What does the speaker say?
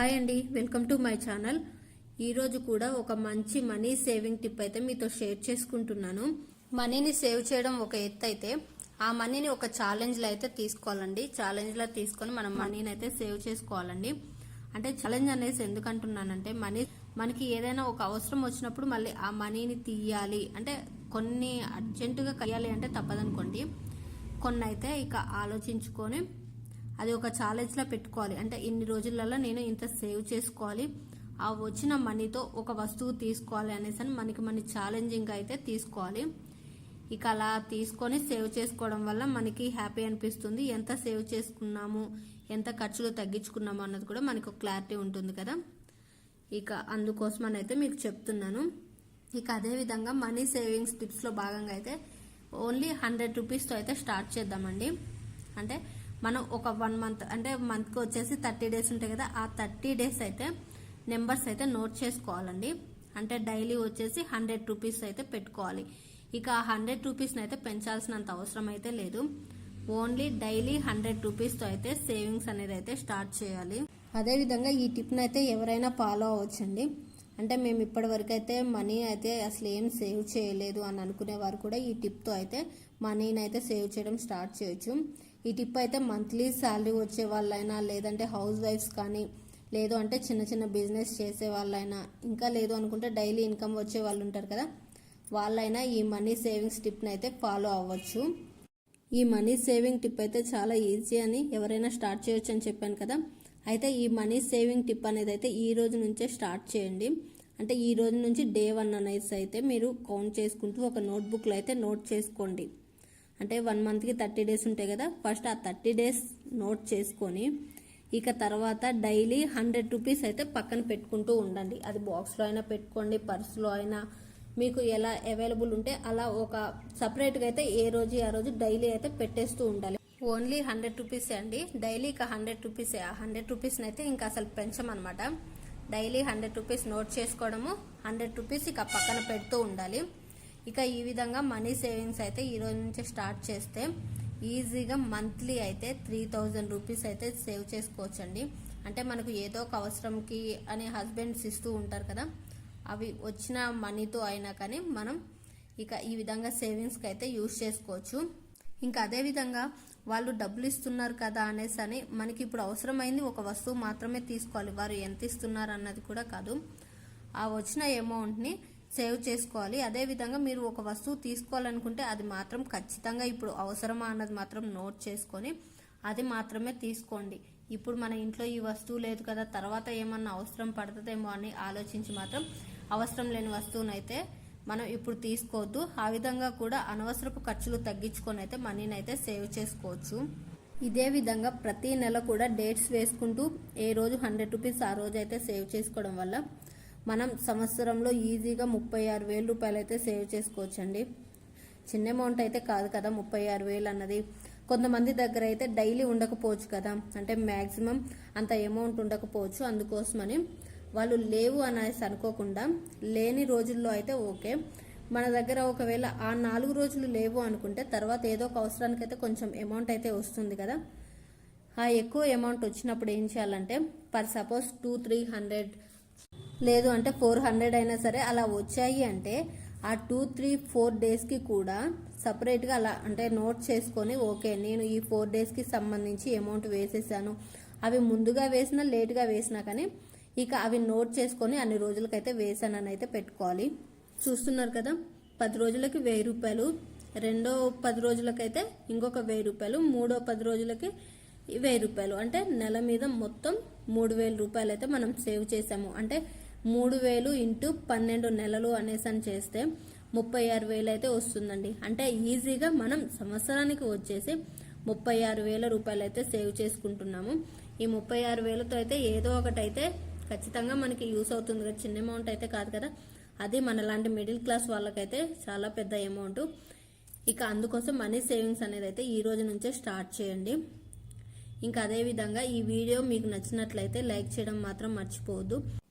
Hi అండి welcome to my channel. ఈరోజు కూడా ఒక మంచి మనీ సేవింగ్ టిప్ అయితే మీతో షేర్ చేసుకుంటున్నాను. మనీని సేవ్ చేయడం ఒక ఎత్తు అయితే ఆ మనీని ఒక ఛాలెంజ్లో అయితే తీసుకోవాలండి. ఛాలెంజ్లో తీసుకొని మనం మనీని అయితే సేవ్ చేసుకోవాలండి. అంటే ఛాలెంజ్ అనేసి ఎందుకంటున్నానంటే మనీ మనకి ఏదైనా ఒక అవసరం వచ్చినప్పుడు మళ్ళీ ఆ మనీని తీయాలి. అంటే కొన్ని అర్జెంటుగా కయ్యాలి అంటే తప్పదనుకోండి. కొన్ని అయితే ఇక ఆలోచించుకొని అది ఒక ఛాలెంజ్లా పెట్టుకోవాలి. అంటే ఇన్ని రోజులలో నేను ఇంత సేవ్ చేసుకోవాలి. ఆ వచ్చిన మనీతో ఒక వస్తువు తీసుకోవాలి అనేసి అని మనకి మన ఛాలెంజింగ్ అయితే తీసుకోవాలి. ఇక అలా తీసుకొని సేవ్ చేసుకోవడం వల్ల మనకి హ్యాపీ అనిపిస్తుంది. ఎంత సేవ్ చేసుకున్నాము ఎంత ఖర్చులు తగ్గించుకున్నాము అన్నది కూడా మనకు క్లారిటీ ఉంటుంది కదా. ఇక అందుకోసం అయితే మీకు చెప్తున్నాను. ఇక అదేవిధంగా మనీ సేవింగ్స్ టిప్స్లో భాగంగా అయితే ఓన్లీ హండ్రెడ్ రూపీస్తో అయితే స్టార్ట్ చేద్దామండి. అంటే మనం ఒక వన్ మంత్ అంటే మంత్కి వచ్చేసి థర్టీ డేస్ ఉంటాయి కదా ఆ థర్టీ డేస్ అయితే నెంబర్స్ అయితే నోట్ చేసుకోవాలండి. అంటే డైలీ వచ్చేసి హండ్రెడ్ రూపీస్ అయితే పెట్టుకోవాలి. ఇక ఆ హండ్రెడ్ రూపీస్ని అయితే పెంచాల్సినంత అవసరం అయితే లేదు. ఓన్లీ డైలీ హండ్రెడ్ రూపీస్తో అయితే సేవింగ్స్ అనేది అయితే స్టార్ట్ చేయాలి. అదేవిధంగా ఈ టిప్ని అయితే ఎవరైనా ఫాలో అవ్వచ్చండి. అంటే మేము ఇప్పటివరకు అయితే మనీ అయితే అసలు ఏం సేవ్ చేయలేదు అని అనుకునే వారు కూడా ఈ టిప్తో అయితే మనీని అయితే సేవ్ చేయడం స్టార్ట్ చేయొచ్చు. ఈ టిప్ అయితే మంత్లీ శాలరీ వచ్చే వాళ్ళైనా లేదంటే హౌస్ వైఫ్స్ కానీ లేదు అంటే చిన్న చిన్న బిజినెస్ చేసే వాళ్ళైనా ఇంకా లేదు అనుకుంటే డైలీ ఇన్కమ్ వచ్చే వాళ్ళు ఉంటారు కదా వాళ్ళైనా ఈ మనీ సేవింగ్స్ టిప్ని అయితే ఫాలో అవ్వచ్చు. ఈ మనీ సేవింగ్ టిప్ అయితే చాలా ఈజీ అని ఎవరైనా స్టార్ట్ చేయొచ్చు అని చెప్పాను కదా. అయితే ఈ మనీ సేవింగ్ టిప్ అనేది అయితే ఈ రోజు నుంచే స్టార్ట్ చేయండి. అంటే ఈ రోజు నుంచి డే వన్ అనేసి అయితే మీరు కౌంట్ చేసుకుంటూ ఒక నోట్బుక్లో అయితే నోట్ చేసుకోండి. అంటే వన్ మంత్కి థర్టీ డేస్ ఉంటాయి కదా ఫస్ట్ ఆ థర్టీ డేస్ నోట్ చేసుకొని ఇక తర్వాత డైలీ హండ్రెడ్ రూపీస్ అయితే పక్కన పెట్టుకుంటూ ఉండండి. అది బాక్స్లో అయినా పెట్టుకోండి పర్సులో అయినా. మీకు ఎలా అవైలబుల్ ఉంటే అలా ఒక సపరేట్గా అయితే ఏ రోజు ఆ రోజు డైలీ అయితే పెట్టేస్తూ ఉండాలి. ఓన్లీ హండ్రెడ్ రూపీసే అండి. డైలీ ఇక హండ్రెడ్ రూపీసే ఆ హండ్రెడ్ రూపీస్ని అయితే ఇంకా అసలు పెంచమన్నమాట. డైలీ హండ్రెడ్ రూపీస్ నోట్ చేసుకోవడము హండ్రెడ్ రూపీస్ ఇక పక్కన పెడుతూ ఉండాలి. ఇక ఈ విధంగా మనీ సేవింగ్స్ అయితే ఈ రోజు నుంచి స్టార్ట్ చేస్తే ఈజీగా మంత్లీ అయితే త్రీ థౌజండ్ రూపీస్ అయితే సేవ్ చేసుకోవచ్చండి. అంటే మనకు ఏదో ఒక అవసరంకి అని హస్బెండ్స్ ఇస్తూ ఉంటారు కదా అవి వచ్చిన మనీతో అయినా కానీ మనం ఇక ఈ విధంగా సేవింగ్స్కి అయితే యూజ్ చేసుకోవచ్చు. ఇంకా అదే విధంగా వాళ్ళు డబ్బులు ఇస్తున్నారు కదా అనేసి అని మనకి ఇప్పుడు అవసరమైంది ఒక వస్తువు మాత్రమే తీసుకోవాలి. వారు ఎంత ఇస్తున్నారు అన్నది కూడా కాదు. ఆ వచ్చిన అమౌంట్ని సేవ్ చేసుకోవాలి. అదే విధంగా మీరు ఒక వస్తువు తీసుకోవాలనుకుంటే అది మాత్రం ఖచ్చితంగా ఇప్పుడు అవసరమా అన్నది మాత్రం నోట్ చేసుకొని అది మాత్రమే తీసుకోండి. ఇప్పుడు మన ఇంట్లో ఈ వస్తువు లేదు కదా తర్వాత ఏమన్నా అవసరం పడుతుందేమో అని ఆలోచించి మాత్రం అవసరం లేని వస్తువునైతే మనం ఇప్పుడు తీసుకోవద్దు. ఆ విధంగా కూడా అనవసరపు ఖర్చులు తగ్గించుకొని అయితే మనీని అయితే సేవ్ చేసుకోవచ్చు. ఇదే విధంగా ప్రతి నెల కూడా డేట్స్ వేసుకుంటూ ఏ రోజు హండ్రెడ్ రూపీస్ ఆ రోజు అయితే సేవ్ చేసుకోవడం వల్ల మనం సంవత్సరంలో ఈజీగా ముప్పై ఆరు వేల రూపాయలు అయితే సేవ్ చేసుకోవచ్చండి. చిన్న అమౌంట్ అయితే కాదు కదా ముప్పై ఆరు వేలు అన్నది. కొంతమంది దగ్గర అయితే డైలీ ఉండకపోవచ్చు కదా అంటే మ్యాక్సిమం అంత అమౌంట్ ఉండకపోవచ్చు. అందుకోసమని వాళ్ళు లేవు అనేసి అనుకోకుండా లేని రోజుల్లో అయితే ఓకే. మన దగ్గర ఒకవేళ ఆ నాలుగు రోజులు లేవు అనుకుంటే తర్వాత ఏదో ఒక అవసరానికి అయితే కొంచెం అమౌంట్ అయితే వస్తుంది కదా. ఆ ఎక్కువ అమౌంట్ వచ్చినప్పుడు ఏం చేయాలంటే per suppose two three hundred లేదు అంటే ఫోర్ హండ్రెడ్ అయినా సరే అలా వచ్చాయి అంటే ఆ టూ త్రీ ఫోర్ డేస్కి కూడా సపరేట్గా అలా అంటే నోట్ చేసుకొని ఓకే నేను ఈ ఫోర్ డేస్కి సంబంధించి అమౌంట్ వేసేసాను. అవి ముందుగా వేసినా లేట్గా వేసినా కానీ ఇక అవి నోట్ చేసుకొని అన్ని రోజులకైతే వేసానని అయితే పెట్టుకోవాలి. చూస్తున్నారు కదా పది రోజులకి వెయ్యి రూపాయలు రెండో పది రోజులకైతే ఇంకొక వెయ్యి రూపాయలు మూడో పది రోజులకి వెయ్యి రూపాయలు. అంటే నెల మీద మొత్తం మూడు వేల రూపాయలు అయితే మనం సేవ్ చేసాము. అంటే మూడు వేలు ఇంటూ పన్నెండు నెలలు అనేసి అని చేస్తే ముప్పై ఆరు వేలు అయితే వస్తుందండి. అంటే ఈజీగా మనం సంవత్సరానికి వచ్చేసి ముప్పై ఆరు వేల రూపాయలు అయితే సేవ్ చేసుకుంటున్నాము. ఈ ముప్పై ఆరు వేలతో అయితే ఏదో ఒకటి అయితే ఖచ్చితంగా మనకి యూస్ అవుతుంది కదా. చిన్న అమౌంట్ అయితే కాదు కదా. అది మనలాంటి మిడిల్ క్లాస్ వాళ్ళకైతే చాలా పెద్ద అమౌంట్ ఇక అందుకోసం మనీ సేవింగ్స్ అనేది అయితే ఈ రోజు నుంచే స్టార్ట్ చేయండి. ఇంకా అదేవిధంగా ఈ వీడియో మీకు నచ్చినట్లయితే లైక్ చేయడం మాత్రం మర్చిపోవద్దు.